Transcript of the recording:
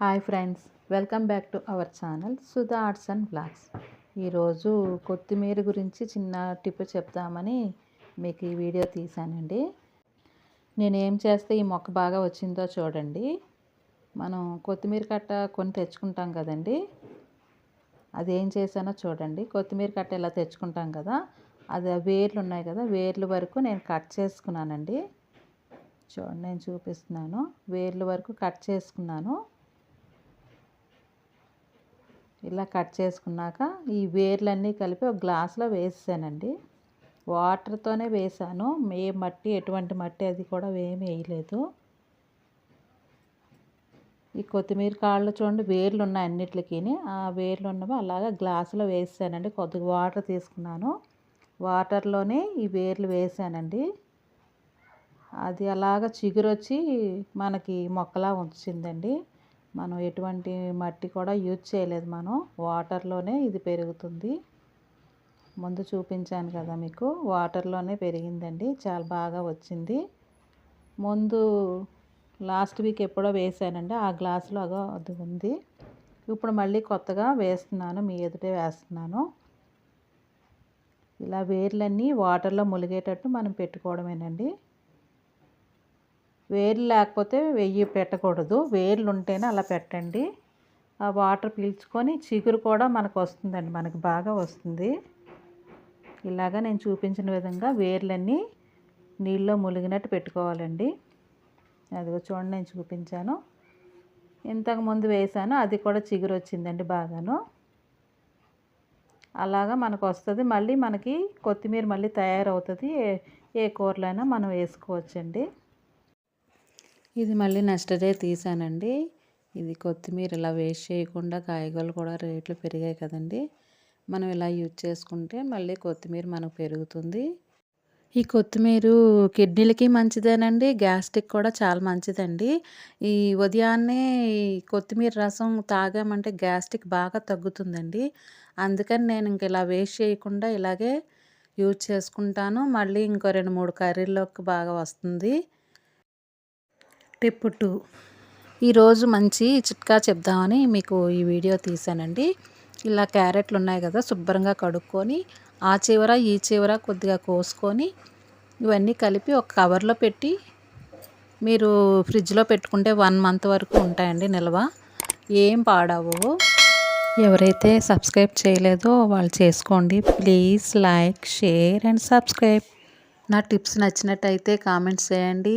Hi friends welcome back to our channel Sudha arts and blogs ఈరోజు కొత్తిమీర గురించి చిన్న టిప్ చెప్దామని మీకు ఈ వీడియో తీశానండి. నేను ఏం చేస్తే ఈ మొక్క బాగా వచ్చిందో చూడండి. మనం కొత్తిమీర కట్ట కొని తెచ్చుకుంటాం కదండి. అది ఏం చేశానో చూడండి. కొత్తిమీర కట్ట ఇలా తెచ్చుకుంటాం కదా. అది వేర్లు ఉన్నాయి కదా వేర్లు వరకు నేను కట్ చేసుకున్నానండి. చూడండి నేను చూపిస్తున్నాను. వేర్లు వరకు కట్ చేసుకున్నాను. ఇలా కట్ చేసుకున్నాక ఈ వేర్లన్నీ కలిపి ఒక గ్లాస్లో వేసేసానండి. వాటర్తోనే వేసాను. ఏ మట్టి ఎటువంటి మట్టి అది కూడా ఏమి వేయలేదు. ఈ కొత్తిమీర కాళ్ళు చూడండి వేర్లు ఉన్నాయి అన్నిటికీ ఆ వేర్లు ఉన్నవి అలాగా గ్లాసులో వేసానండి కొద్దిగా వాటర్ తీసుకున్నాను. వాటర్లోనే ఈ వేర్లు వేసానండి. అది అలాగ చిగురొచ్చి మనకి మొక్కలా ఉంచిందండి. మనం ఎటువంటి మట్టి కూడా యూజ్ చేయలేదు మనం. వాటర్లోనే ఇది పెరుగుతుంది. ముందు చూపించాను కదా మీకు వాటర్లోనే పెరిగిందండి. చాలా బాగా వచ్చింది. ముందు లాస్ట్ వీక్ ఎప్పుడో వేసానండి ఆ గ్లాసులో అగో అది ఉంది. ఇప్పుడు మళ్ళీ కొత్తగా వేస్తున్నాను మీ ఎదుటే వేస్తున్నాను. ఇలా వేర్లన్నీ వాటర్లో ములిగేటట్టు మనం పెట్టుకోవడమేనండి. వేర్లు లేకపోతే వెయ్యి పెట్టకూడదు. వేర్లు ఉంటేనే అలా పెట్టండి. ఆ వాటర్ పీల్చుకొని చిగురు కూడా మనకు వస్తుందండి. మనకు బాగా వస్తుంది. ఇలాగా నేను చూపించిన విధంగా వేర్లన్నీ నీళ్ళలో ములిగినట్టు పెట్టుకోవాలండి. అదిగో చూడండి నేను చూపించాను. ఇంతకు ముందు వేసాను. అది కూడా చిగురు వచ్చిందండి బాగాను. అలాగా మనకు వస్తుంది. మళ్ళీ మనకి కొత్తిమీర మళ్ళీ తయారవుతుంది. ఏ ఏ కూరలైనా మనం వేసుకోవచ్చండి. ఇది మళ్ళీ నెక్స్ట్ డే తీసానండి. ఇది కొత్తిమీర ఇలా వేస్ట్ చేయకుండా కాయగూరలు కూడా రేట్లు పెరిగాయి కదండి. మనం ఇలా యూజ్ చేసుకుంటే మళ్ళీ కొత్తిమీర మనకు పెరుగుతుంది. ఈ కొత్తిమీర కిడ్నీలకి మంచిదేనండి గ్యాస్ట్రిక్ కూడా చాలా మంచిదండి. ఈ ఉదయాన్నే కొత్తిమీర రసం తాగామంటే గ్యాస్ట్రిక్ బాగా తగ్గుతుందండి. అందుకని నేను ఇంక ఇలా వేస్ట్ చేయకుండా ఇలాగే యూజ్ చేసుకుంటాను. మళ్ళీ ఇంకో రెండు మూడు కర్రీల్లోకి బాగా వస్తుంది. టిప్ టూ ఈరోజు మంచి చిట్కా చెప్దామని మీకు ఈ వీడియో తీసానండి. ఇలా క్యారెట్లు ఉన్నాయి కదా శుభ్రంగా కడుక్కొని ఆ చివర ఈ చివర కొద్దిగా కోసుకొని ఇవన్నీ కలిపి ఒక కవర్లో పెట్టి మీరు ఫ్రిడ్జ్లో పెట్టుకుంటే వన్ మంత్ వరకు ఉంటాయండి నిల్వ. ఏం పాడవు. ఎవరైతే సబ్స్క్రైబ్ చేయలేదో వాళ్ళు చేసుకోండి. Please like share and subscribe. నా టిప్స్ నచ్చినట్టయితే కామెంట్స్ చేయండి.